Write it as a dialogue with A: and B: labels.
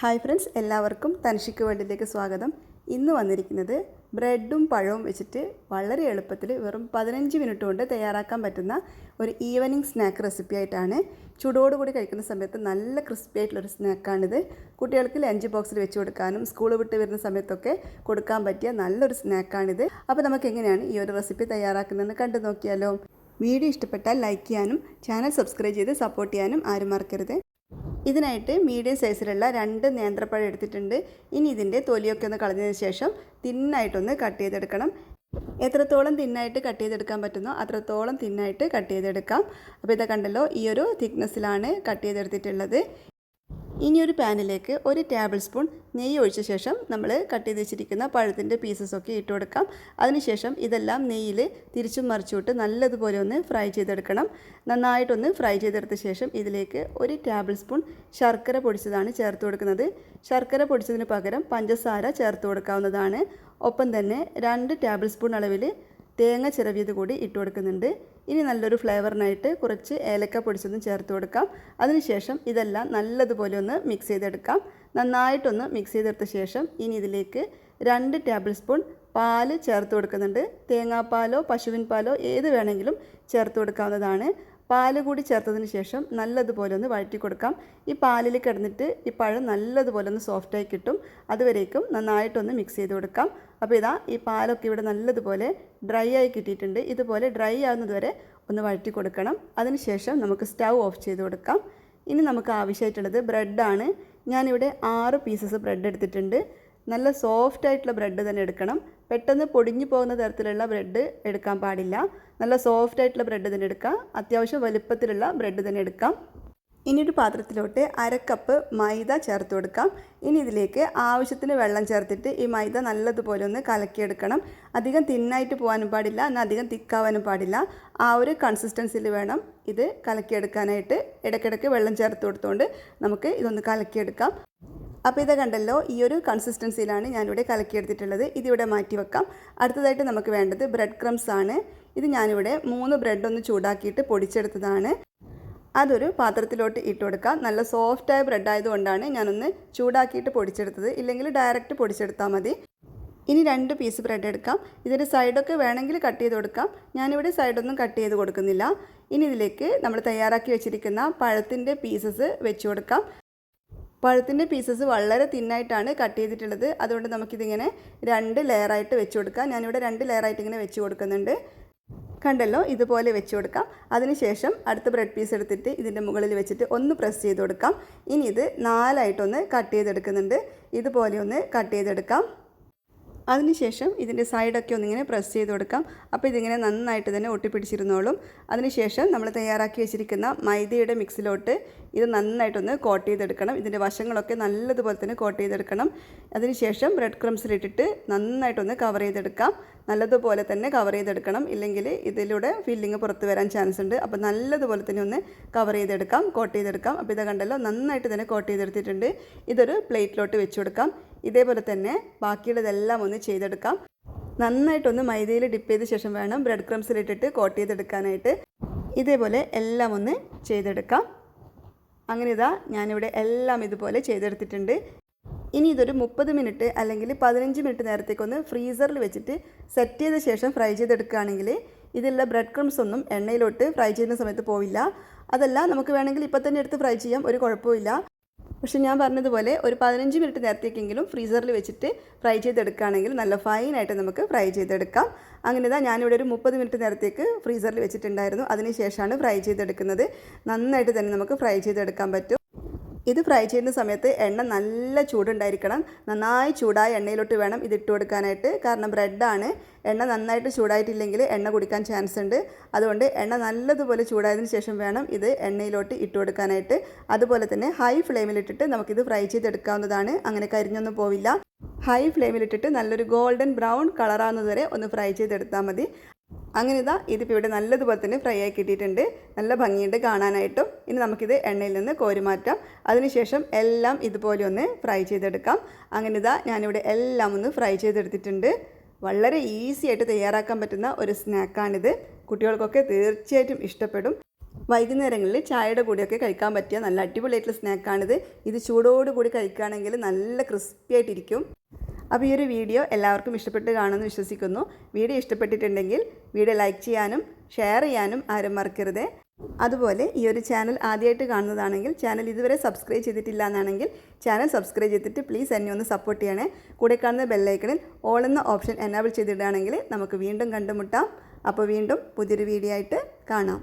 A: Hi friends എല്ലാവർക്കും തനിഷിക്ക് വേണ്ടിയിലേക്ക് സ്വാഗതം. ഇന്ന് വന്നിരിക്കുന്നത് ബ്രെഡും പഴവും വെച്ചിട്ട് വളരെ എളുപ്പത്തിൽ വെറും പതിനഞ്ച് മിനിറ്റ് കൊണ്ട് തയ്യാറാക്കാൻ പറ്റുന്ന ഒരു ഈവനിങ് സ്നാക്ക് റെസിപ്പി ആയിട്ടാണ്. ചൂടോടുകൂടി കഴിക്കുന്ന സമയത്ത് നല്ല ക്രിസ്പി ആയിട്ടുള്ളൊരു സ്നാക്കാണിത്. കുട്ടികൾക്ക് ലഞ്ച് ബോക്സിൽ വെച്ച് കൊടുക്കാനും സ്കൂൾ വിട്ട് വരുന്ന സമയത്തൊക്കെ കൊടുക്കാൻ പറ്റിയ നല്ലൊരു സ്നാക്കാണിത്. അപ്പോൾ നമുക്ക് എങ്ങനെയാണ് ഈ ഒരു റെസിപ്പി തയ്യാറാക്കുന്നതെന്ന് കണ്ടു നോക്കിയാലോ. വീഡിയോ ഇഷ്ടപ്പെട്ടാൽ ലൈക്ക് ചെയ്യാനും ചാനൽ സബ്സ്ക്രൈബ് ചെയ്ത് സപ്പോർട്ട് ചെയ്യാനും ആരും മറക്കരുത്. ഇതിനായിട്ട് മീഡിയം സൈസിലുള്ള രണ്ട് നേന്ത്രപ്പഴം എടുത്തിട്ടുണ്ട്. ഇനി ഇതിന്റെ തൊലിയൊക്കെ ഒന്ന് കളഞ്ഞതിന് ശേഷം തിന്നായിട്ടൊന്ന് കട്ട് ചെയ്തെടുക്കണം. എത്രത്തോളം തിന്നായിട്ട് കട്ട് ചെയ്തെടുക്കാൻ പറ്റുന്നോ അത്രത്തോളം തിന്നായിട്ട് കട്ട് ചെയ്തെടുക്കാം. അപ്പോൾ ഇതാ കണ്ടല്ലോ ഈ ഒരു തിക്നെസ്സിലാണ് കട്ട് ചെയ്തെടുത്തിട്ടുള്ളത്. ഇനി ഒരു പാനിലേക്ക് ഒരു ടേബിൾ സ്പൂൺ നെയ്യ് ഒഴിച്ച ശേഷം നമ്മൾ കട്ട് ചെയ്ത് വെച്ചിരിക്കുന്ന പഴത്തിന്റെ പീസസൊക്കെ ഇട്ട് കൊടുക്കാം. അതിനുശേഷം ഇതെല്ലാം നെയ്യിൽ തിരിച്ചും മറിച്ചുവിട്ട് നല്ലതുപോലെ ഒന്ന് ഫ്രൈ ചെയ്തെടുക്കണം. നന്നായിട്ടൊന്ന് ഫ്രൈ ചെയ്തെടുത്ത ശേഷം ഇതിലേക്ക് ഒരു ടേബിൾ സ്പൂൺ ശർക്കര പൊടിച്ചതാണ് ചേർത്ത് കൊടുക്കുന്നത്. ശർക്കര പൊടിച്ചതിന് പകരം പഞ്ചസാര ചേർത്ത് കൊടുക്കാവുന്നതാണ്. ഒപ്പം തന്നെ രണ്ട് ടേബിൾ സ്പൂൺ അളവിൽ തേങ്ങ ചിരവിയത് കൂടി ഇട്ട് കൊടുക്കുന്നുണ്ട്. ഇനി നല്ലൊരു ഫ്ലേവറിനായിട്ട് കുറച്ച് ഏലക്ക പൊടിച്ചതും ചേർത്ത് കൊടുക്കാം. അതിനുശേഷം ഇതെല്ലാം നല്ലതുപോലെ ഒന്ന് മിക്സ് ചെയ്തെടുക്കാം. നന്നായിട്ടൊന്ന് മിക്സ് ചെയ്തെടുത്ത ശേഷം ഇനി ഇതിലേക്ക് രണ്ട് ടേബിൾ സ്പൂൺ പാൽ ചേർത്ത് കൊടുക്കുന്നുണ്ട്. തേങ്ങാപ്പാലോ പശുവിൻ പാലോ ഏത് വേണമെങ്കിലും ചേർത്ത് കൊടുക്കാവുന്നതാണ്. പാൽ കൂടി ചേർത്തതിന് ശേഷം നല്ലതുപോലെ ഒന്ന് വഴറ്റി കൊടുക്കാം. ഈ പാലിൽ കിടന്നിട്ട് ഈ പഴം നല്ലതുപോലെ ഒന്ന് സോഫ്റ്റായി കിട്ടും. അതുവരേക്കും നന്നായിട്ടൊന്ന് മിക്സ് ചെയ്ത് കൊടുക്കാം. അപ്പോൾ ഇതാ ഈ പാലൊക്കെ ഇവിടെ നല്ലതുപോലെ ഡ്രൈ ആയി കിട്ടിയിട്ടുണ്ട്. ഇതുപോലെ ഡ്രൈ ആകുന്നത് വരെ ഒന്ന് വഴറ്റി കൊടുക്കണം. അതിനുശേഷം നമുക്ക് സ്റ്റൗ ഓഫ് ചെയ്ത് കൊടുക്കാം. ഇനി നമുക്ക് ആവശ്യമായിട്ടുള്ളത് ബ്രെഡാണ് ഞാനിവിടെ ആറ് പീസസ് ബ്രെഡ് എടുത്തിട്ടുണ്ട്. നല്ല സോഫ്റ്റ് ആയിട്ടുള്ള ബ്രെഡ് തന്നെ എടുക്കണം. പെട്ടെന്ന് പൊടിഞ്ഞു പോകുന്ന തരത്തിലുള്ള ബ്രെഡ് എടുക്കാൻ പാടില്ല. നല്ല സോഫ്റ്റ് ആയിട്ടുള്ള ബ്രെഡ് തന്നെ എടുക്കാം. അത്യാവശ്യം വലുപ്പത്തിലുള്ള ബ്രെഡ് തന്നെ എടുക്കാം. ഇനി ഒരു പാത്രത്തിലോട്ട് അരക്കപ്പ് കപ്പ് മൈദ ചേർത്ത് കൊടുക്കാം. ഇനി ഇതിലേക്ക് ആവശ്യത്തിന് വെള്ളം ചേർത്തിട്ട് ഈ മൈദ നല്ലതുപോലെ ഒന്ന് കലക്കിയെടുക്കണം. അധികം തിന്നായിട്ട് പോകാനും പാടില്ല എന്നാൽ അധികം തിക്കാവാനും പാടില്ല. ആ ഒരു കൺസിസ്റ്റൻസിയിൽ വേണം ഇത് കലക്കിയെടുക്കാനായിട്ട്. ഇടയ്ക്കിടയ്ക്ക് വെള്ളം ചേർത്ത് കൊടുത്തുകൊണ്ട് നമുക്ക് ഇതൊന്ന് കലക്കിയെടുക്കാം. അപ്പോൾ ഇത് കണ്ടല്ലോ ഈ ഒരു കൺസിസ്റ്റൻസിയിലാണ് ഞാനിവിടെ കലക്കിയെടുത്തിട്ടുള്ളത്. ഇതിവിടെ മാറ്റി വെക്കാം. അടുത്തതായിട്ട് നമുക്ക് വേണ്ടത് ബ്രെഡ് ക്രംസ് ആണ്. ഇത് ഞാനിവിടെ മൂന്ന് ബ്രെഡ് ഒന്ന് ചൂടാക്കിയിട്ട് പൊടിച്ചെടുത്തതാണ്. അതൊരു പാത്രത്തിലോട്ട് ഇട്ട് കൊടുക്കാം നല്ല സോഫ്റ്റായ ബ്രെഡ് ആയതുകൊണ്ടാണ് ഞാനൊന്ന് ചൂടാക്കിയിട്ട് പൊടിച്ചെടുത്തത്. ഇല്ലെങ്കിൽ ഡയറക്റ്റ് പൊടിച്ചെടുത്താൽ മതി. ഇനി രണ്ട് പീസ് ബ്രെഡ് എടുക്കാം. ഇതിന്റെ സൈഡൊക്കെ വേണമെങ്കിൽ കട്ട് ചെയ്ത് കൊടുക്കാം. ഞാനിവിടെ സൈഡൊന്നും കട്ട് ചെയ്ത് കൊടുക്കുന്നില്ല. ഇനി ഇതിലേക്ക് നമ്മൾ തയ്യാറാക്കി വെച്ചിരിക്കുന്ന പഴത്തിന്റെ പീസസ് വെച്ച് കൊടുക്കാം. പഴത്തിന്റെ പീസസ് വളരെ തിന്നായിട്ടാണ് കട്ട് ചെയ്തിട്ടുള്ളത്. അതുകൊണ്ട് നമുക്കിതിങ്ങനെ രണ്ട് ലെയറായിട്ട് വെച്ച് കൊടുക്കാം. ഞാനിവിടെ രണ്ട് ലെയറായിട്ട് ഇങ്ങനെ വെച്ച് കൊടുക്കുന്നുണ്ട്. കണ്ടല്ലോ ഇതുപോലെ വെച്ച് കൊടുക്കാം. അതിനുശേഷം അടുത്ത ബ്രെഡ് പീസ് എടുത്തിട്ട് ഇതിന്റെ മുകളിൽ വെച്ചിട്ട് ഒന്ന് പ്രസ് ചെയ്ത് കൊടുക്കാം. ഇനി ഇത് നാലായിട്ടൊന്ന് കട്ട് ചെയ്തെടുക്കുന്നുണ്ട്. ഇതുപോലെ ഒന്ന് കട്ട് ചെയ്തെടുക്കാം. അതിനുശേഷം ഇതിന്റെ സൈഡൊക്കെ ഒന്നിങ്ങനെ പ്രസ് ചെയ്ത് കൊടുക്കാം. അപ്പോൾ ഇതിങ്ങനെ നന്നായിട്ട് തന്നെ ഒട്ടിപ്പിടിച്ചിരുന്നോളും. അതിനുശേഷം നമ്മൾ തയ്യാറാക്കി വെച്ചിരിക്കുന്ന മൈദയുടെ മിക്സിലോട്ട് ഇത് നന്നായിട്ടൊന്ന് കോട്ട് ചെയ്തെടുക്കണം. ഇതിന്റെ വശങ്ങളൊക്കെ നല്ലതുപോലെ തന്നെ കോട്ട് ചെയ്തെടുക്കണം. അതിനുശേഷം ബ്രെഡ് ക്രംസിലിട്ടിട്ട് നന്നായിട്ടൊന്ന് കവർ ചെയ്തെടുക്കാം. നല്ലതുപോലെ തന്നെ കവർ ചെയ്തെടുക്കണം. ഇല്ലെങ്കിൽ ഇതിലൂടെ ഫില്ലിങ് പുറത്ത് വരാൻ ചാൻസ് ഉണ്ട്. അപ്പോൾ നല്ലതുപോലെ തന്നെ ഒന്ന് കവർ ചെയ്തെടുക്കാം കോട്ട് ചെയ്തെടുക്കാം. അപ്പോൾ ഇത് കണ്ടല്ലോ നന്നായിട്ട് തന്നെ കോട്ട് ചെയ്തെടുത്തിട്ടുണ്ട്. ഇതൊരു പ്ലേറ്റിലോട്ട് വെച്ച് കൊടുക്കാം. ഇതേപോലെ തന്നെ ബാക്കിയുള്ളതെല്ലാം ഒന്ന് ചെയ്തെടുക്കാം. നന്നായിട്ടൊന്ന് മൈദയിൽ ഡിപ്പ് ചെയ്ത ശേഷം വേണം ബ്രെഡ് ക്രംസിലിട്ടിട്ട് കോട്ട് ചെയ്തെടുക്കാനായിട്ട്. ഇതേപോലെ എല്ലാം ഒന്ന് ചെയ്തെടുക്കാം. അങ്ങനെ ഇതാ ഞാനിവിടെ എല്ലാം ഇതുപോലെ ചെയ്തെടുത്തിട്ടുണ്ട്. ഇനി ഇതൊരു മുപ്പത് മിനിറ്റ് അല്ലെങ്കിൽ പതിനഞ്ച് മിനിറ്റ് നേരത്തേക്കൊന്ന് ഫ്രീസറിൽ വെച്ചിട്ട് സെറ്റ് ചെയ്ത ശേഷം ഫ്രൈ ചെയ്തെടുക്കുകയാണെങ്കിൽ ഇതിലുള്ള ബ്രെഡ് ക്രംസ് ഒന്നും എണ്ണയിലോട്ട് ഫ്രൈ ചെയ്യുന്ന സമയത്ത് പോവില്ല. അതല്ല നമുക്ക് വേണമെങ്കിൽ ഇപ്പം തന്നെ എടുത്ത് ഫ്രൈ ചെയ്യാം. ഒരു കുഴപ്പമില്ല പക്ഷേ ഞാൻ പറഞ്ഞതുപോലെ ഒരു പതിനഞ്ച് മിനിറ്റ് നേരത്തേക്കെങ്കിലും ഫ്രീസറിൽ വെച്ചിട്ട് ഫ്രൈ ചെയ്തെടുക്കുകയാണെങ്കിൽ നല്ല ഫൈനായിട്ട് നമുക്ക് ഫ്രൈ ചെയ്തെടുക്കാം. അങ്ങനെ ഇതാ ഞാനിവിടെ ഒരു മുപ്പത് മിനിറ്റ് നേരത്തേക്ക് ഫ്രീസറിൽ വെച്ചിട്ടുണ്ടായിരുന്നു. അതിനുശേഷമാണ് ഫ്രൈ ചെയ്തെടുക്കുന്നത്. നന്നായിട്ട് തന്നെ നമുക്ക് ഫ്രൈ ചെയ്തെടുക്കാൻ പറ്റും. ഇത് ഫ്രൈ ചെയ്യുന്ന സമയത്ത് എണ്ണ നല്ല ചൂടുണ്ടായിരിക്കണം. നന്നായി ചൂടായ എണ്ണയിലോട്ട് വേണം ഇത് ഇട്ട് കൊടുക്കാനായിട്ട്. കാരണം ബ്രെഡാണ് എണ്ണ നന്നായിട്ട് ചൂടായിട്ടില്ലെങ്കിൽ എണ്ണ കുടിക്കാൻ ചാൻസ് ഉണ്ട്. അതുകൊണ്ട് എണ്ണ നല്ലതുപോലെ ചൂടായതിന് ശേഷം വേണം ഇത് എണ്ണയിലോട്ട് ഇട്ട് കൊടുക്കാനായിട്ട്. അതുപോലെ തന്നെ ഹൈ ഫ്ലെയിമിലിട്ടിട്ട് നമുക്കിത് ഫ്രൈ ചെയ്തെടുക്കാവുന്നതാണ്. അങ്ങനെ കരിഞ്ഞൊന്നും പോവില്ല. ഹൈ ഫ്ലെയിമിലിട്ടിട്ട് നല്ലൊരു ഗോൾഡൻ ബ്രൗൺ കളറാവുന്നതുവരെ ഒന്ന് ഫ്രൈ ചെയ്തെടുത്താൽ മതി. അങ്ങനെ ഇതാ ഇതിപ്പോൾ ഇവിടെ നല്ലതുപോലെ തന്നെ ഫ്രൈ ആയി കിട്ടിയിട്ടുണ്ട്. നല്ല ഭംഗിയുണ്ട് കാണാനായിട്ടും. ഇനി നമുക്കിത് എണ്ണയിൽ നിന്ന് കോരി മാറ്റാം. അതിനുശേഷം എല്ലാം ഇതുപോലെ ഒന്ന് ഫ്രൈ ചെയ്തെടുക്കാം. അങ്ങനെ ഇതാ ഞാനിവിടെ എല്ലാം ഒന്ന് ഫ്രൈ ചെയ്തെടുത്തിട്ടുണ്ട്. വളരെ ഈസി ആയിട്ട് തയ്യാറാക്കാൻ പറ്റുന്ന ഒരു സ്നാക്കാണിത് കുട്ടികൾക്കൊക്കെ തീർച്ചയായിട്ടും ഇഷ്ടപ്പെടും. വൈകുന്നേരങ്ങളിൽ ചായയുടെ കൂടെയൊക്കെ കഴിക്കാൻ പറ്റിയ നല്ല അടിപൊളിയായിട്ടുള്ള സ്നാക്കാണിത് ഇത് ചൂടോടുകൂടി കഴിക്കുകയാണെങ്കിൽ നല്ല ക്രിസ്പി ആയിട്ടിരിക്കും. അപ്പോൾ ഈ ഒരു വീഡിയോ എല്ലാവർക്കും ഇഷ്ടപ്പെട്ട് കാണുമെന്ന് വിശ്വസിക്കുന്നു. വീഡിയോ ഇഷ്ടപ്പെട്ടിട്ടുണ്ടെങ്കിൽ വീഡിയോ ലൈക്ക് ചെയ്യാനും ഷെയർ ചെയ്യാനും ആരും മറക്കരുത്. അതുപോലെ ഈ ഒരു ചാനൽ ആദ്യമായിട്ട് കാണുന്നതാണെങ്കിൽ ചാനൽ ഇതുവരെ സബ്സ്ക്രൈബ് ചെയ്തിട്ടില്ല എന്നാണെങ്കിൽ ചാനൽ സബ്സ്ക്രൈബ് ചെയ്തിട്ട് പ്ലീസ് എന്നെ ഒന്ന് സപ്പോർട്ട് ചെയ്യണേ. കൂടെ കാണുന്ന ബെല്ലൈക്കണിൽ ഓൾ എന്ന ഓപ്ഷൻ എനാബിൾ ചെയ്തിടുകയാണെങ്കിൽ നമുക്ക് വീണ്ടും കണ്ടുമുട്ടാം. അപ്പോൾ വീണ്ടും പുതിയൊരു വീഡിയോ ആയിട്ട് കാണാം.